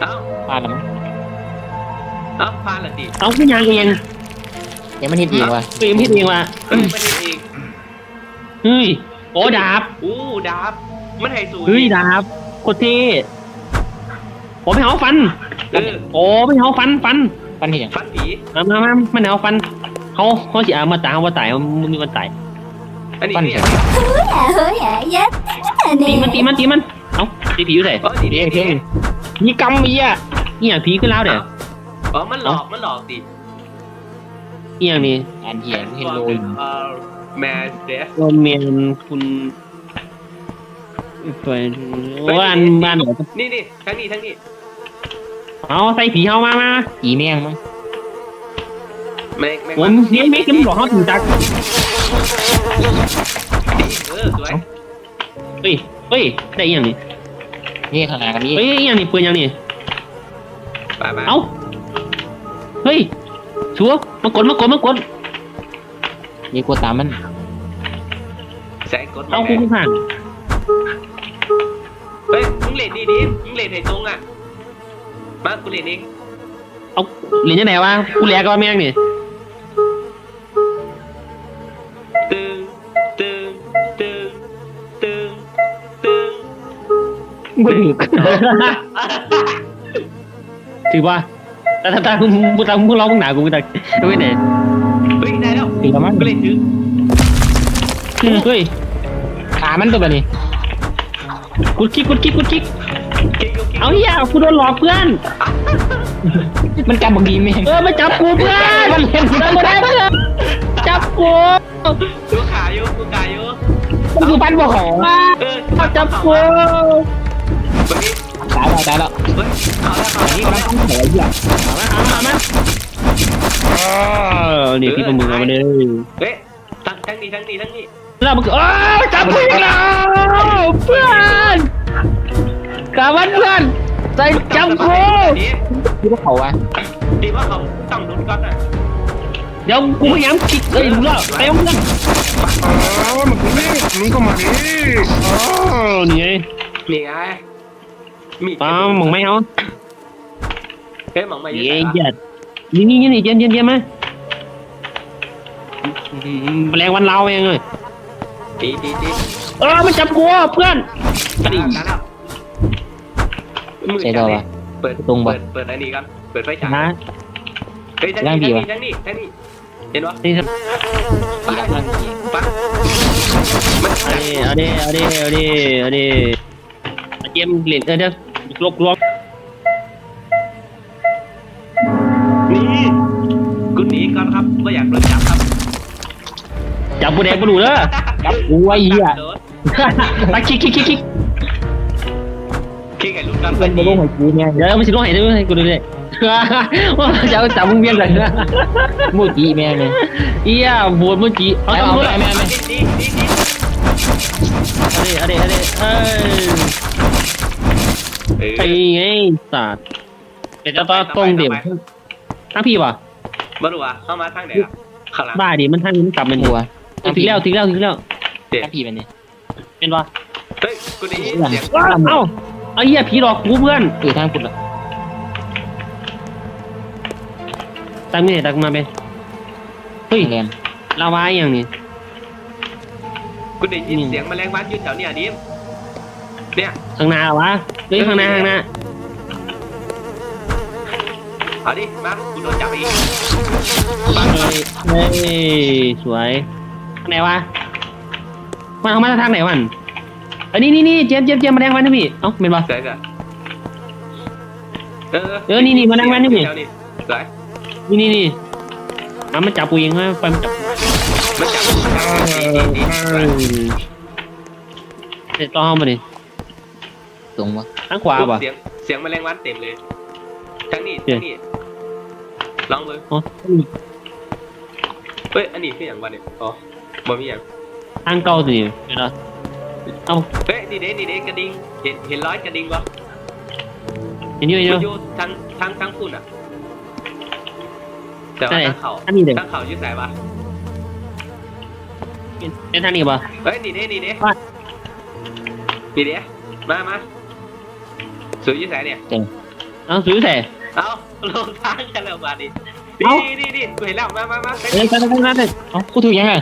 เอ้าผ่านแล้วมั้งเอ้าพลาดละดิเอ้าพี่ยางเองยังไม่ได้ดีว่ะตีมพี่ดีว่ะไม่ไเองเฮ้ยโอ้ดาบอู้ดาบมันไฮสูเฮ้ยดาบโคตรเท่ผมไม่เอาฟันโอ้ไม่เอาฟันฟันฟันเหี้ยฟันผีมามามาไม่เอาฟันเขาเขาเสียอามาตายเขามาตายมันมีมันตายฟันเนี่ยเฮ้ยเฮ้ยเย็ดนี่มันตีมันตีมันเอ้าตีผีอยู่ไหนตีเองเอง มีกำมีอะนี่อย่างผีขึ้นแล้วเดี๋ยวอ๋อมันหลอกมันหลอกดินี่อย่างนี้อันเหียงเฮโลนเออแมสเดสโรเมียนคุณตัวว่าอันบ้านไหนนี่นี่ทั้งนี้ทั้งนี้เอาใส่ผีเข้ามามาอีแม่งมั้งแม่งแม่งผมเลี้ยงไม่กินบอกเขาถึงจักเออสวยเฮ้ยเฮ้ยได้อีกอย่างนี้ นี่ขนาดกันนี้เฮ้ยอีกอย่างนี้ปืนอย่างนี้ไปไปเอ้าเฮ้ยชัวร์มากดมากดมากดนี่กูตามมันใส่กดมาเอาแม่คู่ผ่านเฮ้ยมึงเล่นดีดิมึงเล่นให้ตรงอะมากูเล่นเองเอาเหรียญยังไงวะกูแหลกก็แม่งนี่ มึงถือว่าแต่ถ้าตามึงมึงตามึงร้องมึงหนากูมึงตาไม่ไหนเฮ้ยได้แล้วถึงแล้วมั้งกูเล่นถึงเฮ้ยขามันตัวแบบนี้กูคิกกูคิกกูคิกเก่งยกเก่งเอาเหี้ยกูโดนหลอกเพื่อน มันจำบางทีแม่งเออมาจับกูเพื่อนมันเห็นกูได้ไม่ได้ไม่ได้จับกูกูขาอยู่กูขาอยู่มันคือปั้นบ่ของมาเออเอาจับกู วันนี้ตายแล้วตายแล้วเฮ้ยเอาแล้วเอานี่แล้วกำลังตั้งแถวอยู่เอามาเอามาเอามาเออนี่ยพี่ประมึงเอมาเลยเฮ้ยทั้งทั้งนี้ทั้งนี้ทั้งนี้แล้วมันก็เอ้ยจับกูอีกแล้วเพื่อนกาวันเพื่อนใจจับกูดีที่พวกเขาวะดีว่าเขาต้องลุ้นก่อนอะเดี๋ยวกูพยายามคิดเอ้ยรู้แล้วไปเต็มเพื่อนอ้าวมันนี่มึงก็มาดิอ๋อนี่ไงนี่ไง มีป้ามึงไม่เอาเฮ้ยหมองไม่เย้ใช่เย็ดนี่นี่นี่เย็นเย็นเย็นมาแมลงวันเราเองเลยดีดีดีเออมันจับกูเพื่อน ตาแล้วตาแล้วมือใช่จัตัวงเลวะยเปิดตรงปะ เปิดเปิดอันนี้กันเปิดไฟฉายนะ เฮ้ยทั้งร่างดีนี้วะ ทั้งนี้ทั้งนี้เห็นปะนี่ครับปากมันปะมันเอาดิเอาดิเอาดิเอาดิเอาดิเกมเล่นเออเดี๋ยว ลบลบนี่กูหนีก่อนครับก็อยากโดนจับครับจับกูแดงกูดูเด้อจับกูไว้เหี้ยโดนไปคิกคิกคิกคิกคิดไงลูกกันเพื่อนมาลงให้กูเนี่ยเดี๋ยวมันสิลงให้ด้วยให้กูดูด้วยว่าจะเอาจับมึงเบี้ยอะไรนะมูจีแม่งเลยเอี้ยบวชเมื่อกี้เอาเอาตำรวจเอาเอาไม่ดิไม่ดีดีดีดีเอาดิเอาดิเอ้ย เออไปไงสัตว์เป็นจะต้องตรงเดี่ยวทั้งพี่ป่ะมาดูอะเข้ามาทางไหนอะข้างหลังบ้าดิมันทั้งนี้มันกลับมันหัวถึงแล้วถึงแล้วถึงแล้วถ้าผีแบบนี้เป็นป่ะเฮ้ยกูได้ยินเสียงเอ้าเอ้าเอาเหี้ยผีหลอกกูเพื่อนเออทางคุณละตั้งนี่ตั้งมาไปเฮ้ยแรงลาวาอย่างนี้กูได้ยินเสียงแมลงวันอยู่แถวเนี้ยดิมเนี่ยข้างหน้าวะ เฮ้ยข้างหน้าข้างหน้าเอาดิมากูโดนจับอีกเฮ้ยเฮ้ยสวยทางไหนวะมาเอามาทางไหนวันอันนี้นี่นี่เจี๊ยบเจี๊ยบเจี๊ยบมาแดงวันนะพี่เอ้าเป็นป่ะสวยจ้ะเออเออนี่นี่มานั่งมานี่นี่ แถวนี่สวยนี่นี่นี่อะมันจับกูเองฮะไปมันจับมันจับดีดีดีสวยเสร็จต้องห้องมาดิ ตรงวะทางขวาป่ะ เสียงเสียงแมลงวันเต็มเลยทั้งนี้เสียทั้งงนี้ลองเลยอ๋อ เฮ้ยอันนี้คืออย่างวันเนี่ยอ๋อบ่มีอย่างทางเก่าสิเห็นปะเอาเฮ้ยนี่เด้นี่เด้กระดิ่งเห็นเห็นร้อยกระดิ่งปะเห็นอยู่เห็นอกูยู่อยู่ทางทางทางคุณอะแต่ว่าใช่ทางเขาอันนี้เด็กทางเขาอยู่ไหนวะเป็นทางนี้ป่ะเฮ้ยนี่เด้นี่เด้ว่านี่เด้มามา สูอยู่ไหนเนี่ยเอเอาซื้อแต่ เอาลงทางกันแล้วมาดิเอ้าดีดีดีกูเห็นแล้ว มามามาเอ้ยไปไปไปไปเอ้ากูถูกยังไง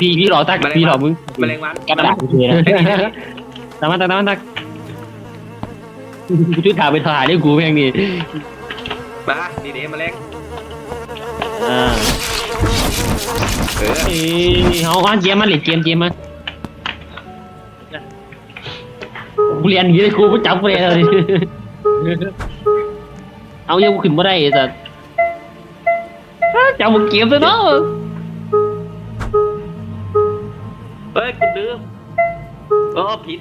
พี่พี่หล่อตักพี่หล่อมึงแมลงวันกระดาษโอเคนะตามมาตามมาตักกูช่วยถ่ายไปถ่ายเรื่องกูเพียงนี่มาดีเดแมลงอ่าเออเอ้ยเอาเอาเกมมาเล่นเกมเกมมา กูเรียนอย่างนี้เลยกูไม่จับกูเลยเลยเอาเยังกูขึ้นมาได้ไอ้สัสจับมึงเกมซะเนาะเฮ้ยกูลืมโอ้ผิด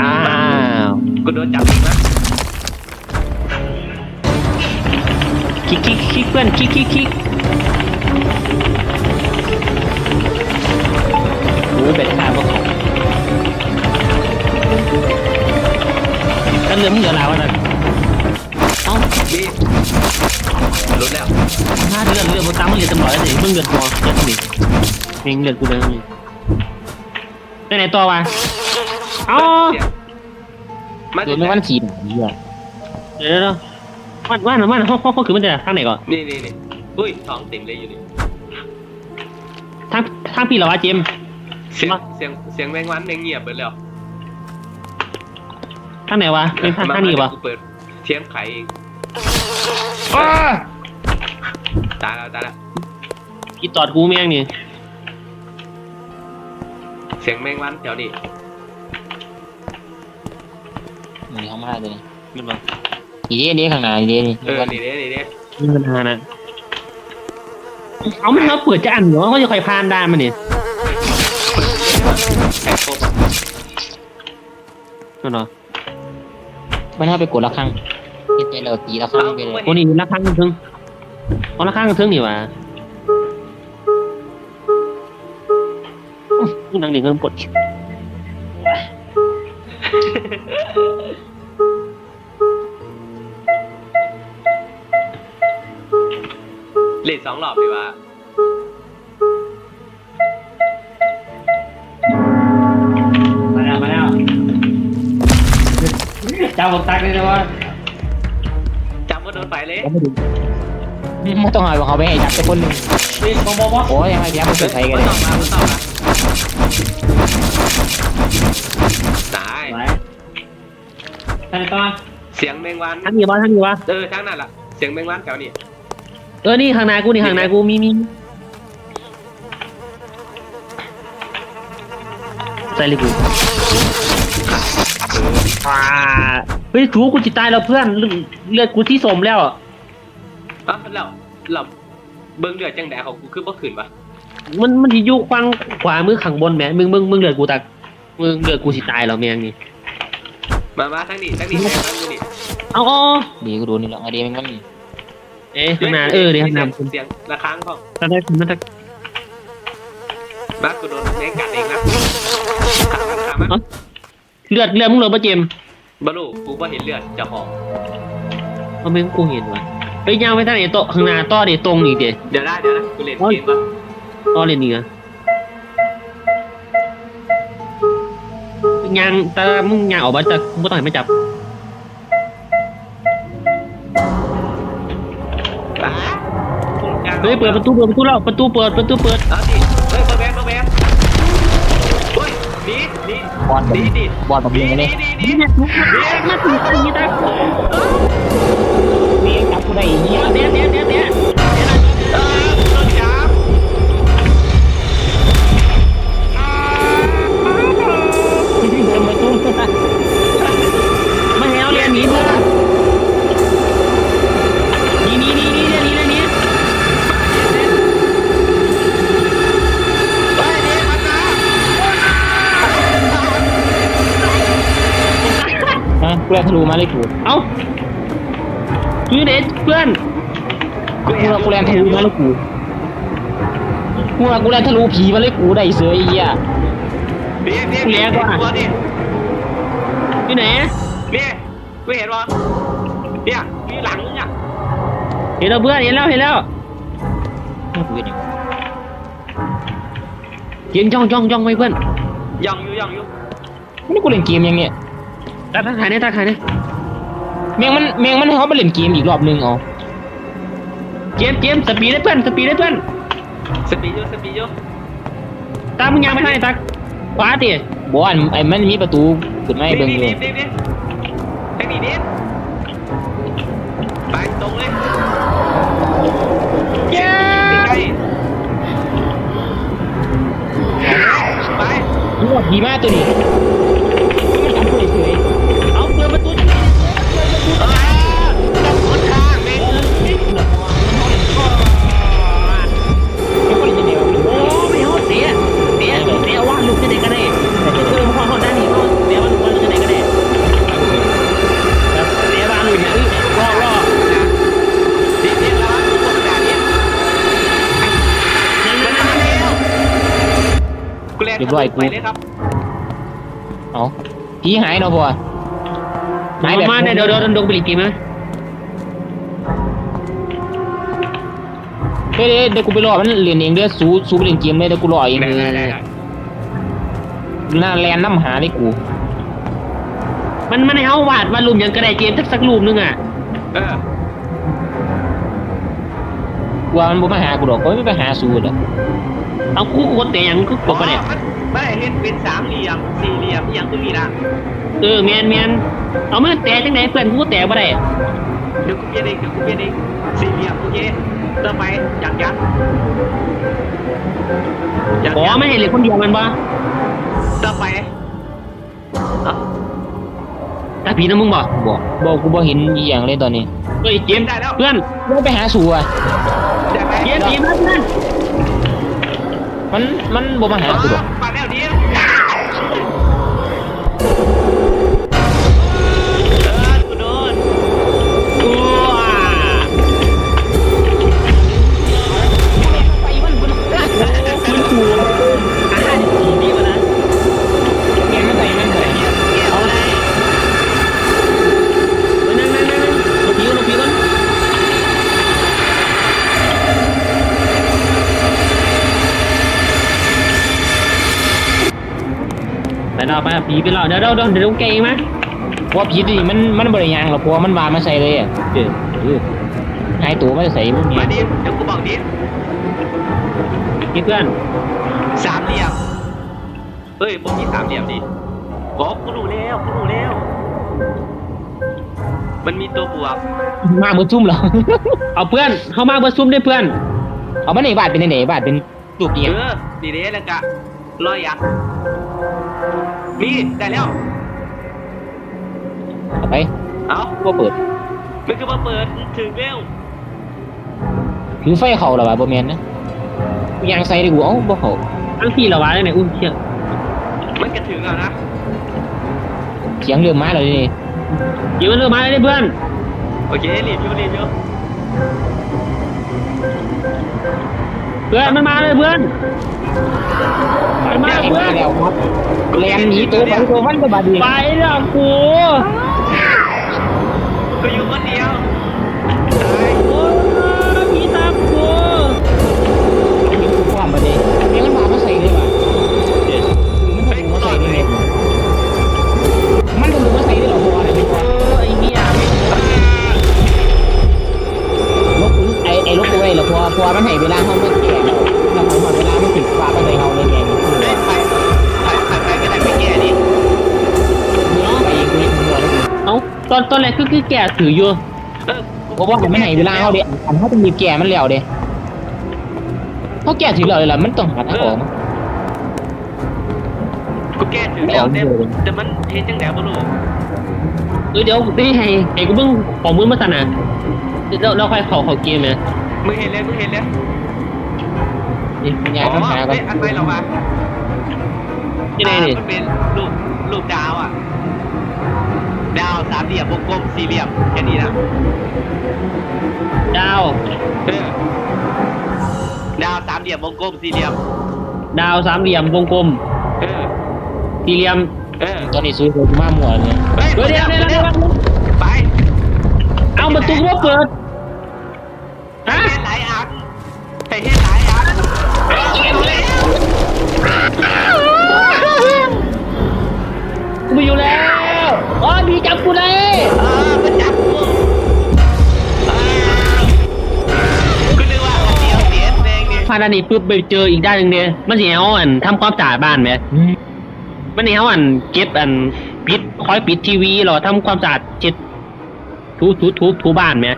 อ้าวกูโดนจับอีกนะคิกคิกคิกเพื่อนคิกคิกคิก โอ้ยเบ็ดขาดพวกเขากันเหลือมึงเหลือแล้วนะเอ้าดีรู้แล้วห้าเดือนเลือดมึงตามมึงเหลือตำรวจแล้วสิมึงเลือดพอเลือดนี่เองเลือดกูเลยนี่ไปไหนต่อวะเอ้ามาโดนไม่วันขีดอะเหี้ยเดี๋ยวเดี๋ยวเดี๋ยววันวันวันเขาเขาเขาคือมันจะทางไหนก่อนนี่นี่นี่อุ้ยท้องติ่งเลยอยู่นี่ทางทางพี่เหรอวะเจมส์ เสียงมาเสียงเสียงแมงวันแมงเงียบไปแล้วทางไหนวะเป็นทางทางนี้วะกูเปิดเทียงไขเองอ้าตายแล้วตายแล้วอีตอดกูแม่งนี่เสียงแมงวันแถวนี้มีห้องมาเลยมันบอกนี่เด้นี่ข้างหน้านี่เด้นี่เออนี่เด้นี่เด้มีปัญหานะเอามันเขาเปิดจะอ่านเหรอเขาจะคอยพานได้มันนี่ นั่นเหรอมันเอาไปกดละครั้งเฮ็ดใจเราตีละครั้งไปเลยโอ้นี่ละครั้งถึงเอาละครั้งถึงนี่วะอื้อนั่งเด็กเงินปวดเล่นสองรอบดีว่ามาาบอกตักเลยนะว่าจำว่าโดนไฟเลยไม่ต้องเอาเขาไปให้จับแต่คนหนึ่งนี่บอกบอกว่าโอ้ยยังไงเดี๋ยวมันเกิดใครกันไม่เลยต้องมาไม่ต้องมาตายไหวทางไหนต่อเสียงแมงวันทางนี้วะทางนี้วะเออทางนั้นล่ะเสียงแมงวันแถวนี้เออนี่ข้างหน้ากูนี่ข้างหน้ากูมีมีใส่เลยกู ว้าเฮ้ยถูกูจิตายแล้วเพื่อนเลือดเลือดกูที่สมแล้วอะเราเราเบิ้งเดือดจังแดของกูคือบ่ขึ้นวะมันมันที่อยู่ฟังขวามือข้างบนแหมมึงมึงมึงเลือดกูตักมึงเลือดกูสิตายแล้วแมงนี่มามาทางนี้ทางนี้แมงวันอยู่นี่เอาเอาเอาดีกูโดนนี่หรอกไอเดียมันมันเอ๊ะข้างหน้าเออเดี๋ยวข้างหน้าเสียงเสียงระฆังของตอนแรกมันจะมากูโดนแมงกัดเองนะขามันขามัน เลือดเลือดมึงเหลือปะเจมส์บลูกูบ่เห็นเลือดเจะหองเอาแม่งกูเห็นว่ะเฮ้ยย่างไปทางไหนโต๊ะข้างหน้าต่อเดี๋ยวตรงอีกเดี๋ยวเดี๋ยวได้เดี๋ยวนะกูเล่นเกมก่อนต่อเลยนี่นะยางแต่มึงยางออกมาจากมึงต้องให้ไม่จับอะเฮ้ยเปิดประตูเปิดประตูแล้วประตูเปิดประตูเปิด เอาดิ เฮ้ยหนีหนีบอลหนีดิบอลแบบหนีนี้หนีเลยหนีหนีนี่เนี่ยทุกคนมาถึงตรงนี้ได้มีจับกูได้อีกเนี่ยเดี๋ยวเดี๋ยวเดี๋ยวเดี๋ยวเออโดนจับที่เดินประตูมา ฮะกูได้ทะลุมาเลยกูเอ้าคือเด็ดเพื่อนกูเรากูแรงทะลุมาเลยกูกูเรากูแรงทะลุผีมาเลยกูได้เสือไอ้เหี้ยหนีหนีหนีตัวดิอยู่ไหนนี่ไม่เห็นวะเนี่ยมีหลังมึงอะเห็นแล้วเพื่อนเห็นแล้วเห็นแล้วกูเป็นยังเกียนจ้องจ้องจ้องไว้เพื่อนย่องอยู่ย่องอยู่นี่กูเล่นเกมยังเนี่ย ตัดทักทายเนี่ยทักทายเนี่ยแมงมันแมงมันให้เขามาเล่นเกมอีกรอบนึงเอาเกมเกมสปีดได้เพื่อนสปีดได้เพื่อนสปีดอยู่สปีดอยู่ตามมึงยังไม่ให้ตักขวาติบอกว่าไอ้มันมีประตูขึ้นมาให้เบิ่งอยู่นี่นี่นี่ไอ้นี่นี่ไปตรงเลย มันว่าผีมากตัวนี้มันทำตัวเฉยเอาเปิดประตูจะอ่าจั กูแลนไปเลยครับเอาผีหายเนาะบัวหายแบบมาเนี่ยเดี๋ยวเดี๋ยวดงไปอีกทีมั้ยเฮ้ยเดี๋ยวเดี๋ยวกูไปรอมันเรียนเองเด้อสู้สู้ไปเล่นเกมเลยเดี๋ยวกูรอเองได้ได้ได้หน้าแลนน้ำหาเลยกู มันมันให้เอาวาดวาดรูปยังกระไดเกมสักสักรูปนึงอะ เออ กลัวมันบ่มาหากูดอกก็ไม่ไปหาสู้ดอกเอาคู่กดแต่ยังก็กดไปเนี่ยไม่ได้เห็นเป็นสามเหลี่ยมสี่เหลี่ยมอย่างตัวนี้นะเออแมนแมนเอามาแต่จังไหนเพื่อนกูแต่บ่ได้เดี๋ยวกูเปลี่ยนเองเดี๋ยวกูเปลี่ยนเองสี่เหลี่ยมโอเคต่อไปยักษ์ยักษ์ยักษ์อ๋อไม่ให้เหลือคนเดียวมันบ่ต่อไปเอ้าตาผีนะมึงบ่บอกบอกกูบ่เห็นอีหยังเลยตอนนี้เฮ้ยเกมได้แล้ว เพื่อนไม่ไปหาสู้อะ เด้ไหมเกมผีมาเพื่อนมันมันบ่มาหากูดอก ปาดแล้วดี เราไปผีไปเราเดี๋ยวเดี๋ยวเดี๋ยวเดี๋ยวแกเองไหมเพราะผีตัวนี้มันมันบ่ได้ยางหรอกเพราะว่ามันวามาใส่เลยอะเออเออหายตัวมาใส่มึงมาเนี่ยดิเดี๋ยวกูบอกดิพี่เพื่อนสามเหลี่ยมเฮ้ยผมมีสามเหลี่ยมดิบอกกูรู้แล้วกูรู้แล้ว มันมีตัวบวกมามือซุ่มเหรอ เอาเพื่อนเข้ามาเบอร์ซุ่มได้เพื่อน เอามาในบาดเป็นไหนบาดเป็นรูปเอเอียงอดีเด้แล้วกะรอยยักษ์ มีได้แล้ว เอาไปเอ้าบ่เปิดมันก็มาเปิดถึงแล้วถือไฟเข้าแล้วว่าบ่แม่นนะกูยางใส่ดิกูเอ้าบ่เข้าทั้งพี่เราวะได้ไหนอุ้ยเชี่ยมันก็ถึงแล้วนะเสียงเริ่มมาแล้วนี่ เดี๋ยวมันเริ่มมาเลยเพื่อนโอเครีบอยู่รีบอยู่เพื่อนมันมาเลยเพื่อน มันมาแม่งเพื่อมานแล้วครับแลนหนีตัวไปตัวมันก็บาดเจ็บไปแล้วกูก็อยู่คนเดียวโอ้ยผีตามกูความบ่ได้แม่งมันมามาใส่เลยว่ะมันทะลุมาใส่เลยมันทะลุมาใส่เลยเหรอพอเนี่ยเออไอ้เหี้ยไม่ลบไอ้ไอ้ลบตัวไว้แล้วพอพอมันให้เวลาเฮามันแก่ มดเวลามันติดฟ้าไปเลยเฮาเลยแก่นี่เฮ้ยไปไปไปไปก็ได้ไปแก้ดิเนาะไปเองกูเลยหัวแล้วกูเอ้าตอนตอนแรกก็คือแกถืออยู่เออเพราะว่ามันให้เวลาเฮาเด้อันเฮาต้องรีบแก่มันแล้วเด้เพราะแก่ถึงแล้วเลยล่ะมันต้องหาทางออกกูแก้ถึงแล้วแต่แต่มันเห็นจังแดวบ่รู้เออเดี๋ยวได้ให้ให้กูเบิ่งของมือมาสั่นน่ะเดี๋ยวเราค่อยเข้าเข้าเกมนะมึงเห็นเลยมึงเห็นเลย ยายต้องหาก่อเฮ้ยอันนไปเหรอวะที่ไหนนี่มันเป็นรูปรูปดาวอะ ดาวสามเหลี่ยมวงกลมสี่เหลี่ยมแค่นี้นะดาว เออดาวสามเหลี่ยมวงกลมสี่เหลี่ยม ดาวสามเหลี่ยมวงกลม เออ สี่เหลี่ยมเออ ตอนนี้ซื้อกูมาหมดเลยเฮ้ยเดี๋ยวเดี๋ยวเดี๋ยวเดี๋ยวไปเอาประตูก็เปิดให้ฮะเห็นหลายอันให้เห็นหลาย กูไม่อยู่แล้วอ๋อมีจับกูเลยอ่ามัจับกูกูนึกว่าคนเดียวเสียเองเนี่ยพาดานนี้ปุ๊บไปเจออีกด้านหนึ่งเนี่ยมันเสียอ่อนทำความสะอาดบ้านไหมมันเสียอ่อนเก็บอันปิดคอยปิดทีวีหรอทำความสะอาดเช็ดทุบทูทูทุบบ้านไหม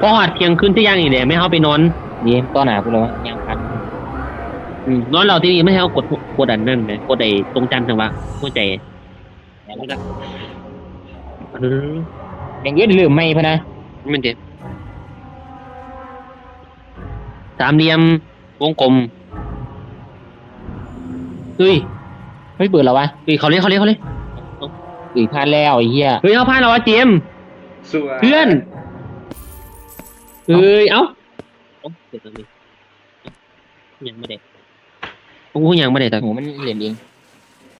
พอหอดเพียงขึ้นที่ยังอีกเลยไม่เข้าไปนอน นี่ต้อนหนากูเลยวะยังพัน อืมนอนเราที่นี่ไม่ให้เอากดกดอันนั่นไหมกดไอ้ตรงจันทร์ถึงว่าหัวใจเออยังเยอะลืมไม่พะนะมันเจ็บสามเหลี่ยมวงกลมเฮ้ยเฮ้ยเปิดแล้ววะเฮ้ยเขาเล่นเขาเล่นเขาเล่นอือพลาดแล้วไอ้เหี้ยเฮ้ยเอาพาเราวะเจมส์สวยเพื่อนเฮ้ยเอ้าเอ้าเดี๋ยวตอนนี้ยังไม่ได้ โอ้ยังไม่ได้แต่โหมันเหลี่ยนเอง